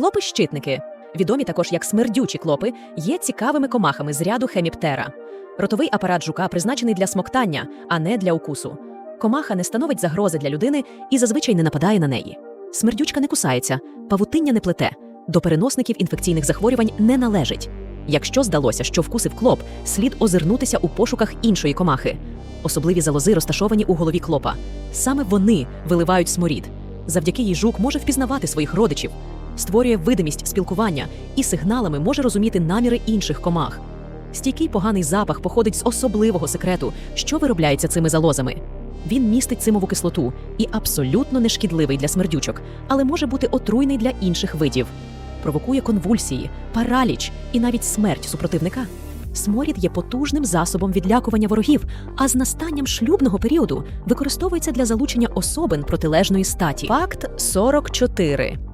Клопи-щитники, відомі також як смердючі клопи, є цікавими комахами з ряду хеміптера. Ротовий апарат жука призначений для смоктання, а не для укусу. Комаха не становить загрози для людини і зазвичай не нападає на неї. Смердючка не кусається, павутиння не плете, до переносників інфекційних захворювань не належить. Якщо здалося, що вкусив клоп, слід озирнутися у пошуках іншої комахи. Особливі залози розташовані у голові клопа. Саме вони виливають сморід. Завдяки їй жук може впізнавати своїх родичів, створює видимість спілкування і сигналами може розуміти наміри інших комах. Стійкий поганий запах походить з особливого секрету, що виробляється цими залозами. Він містить цимову кислоту і абсолютно нешкідливий для смердючок, але може бути отруйний для інших видів. Провокує конвульсії, параліч і навіть смерть супротивника. Сморід є потужним засобом відлякування ворогів, а з настанням шлюбного періоду використовується для залучення особин протилежної статі. Факт 44.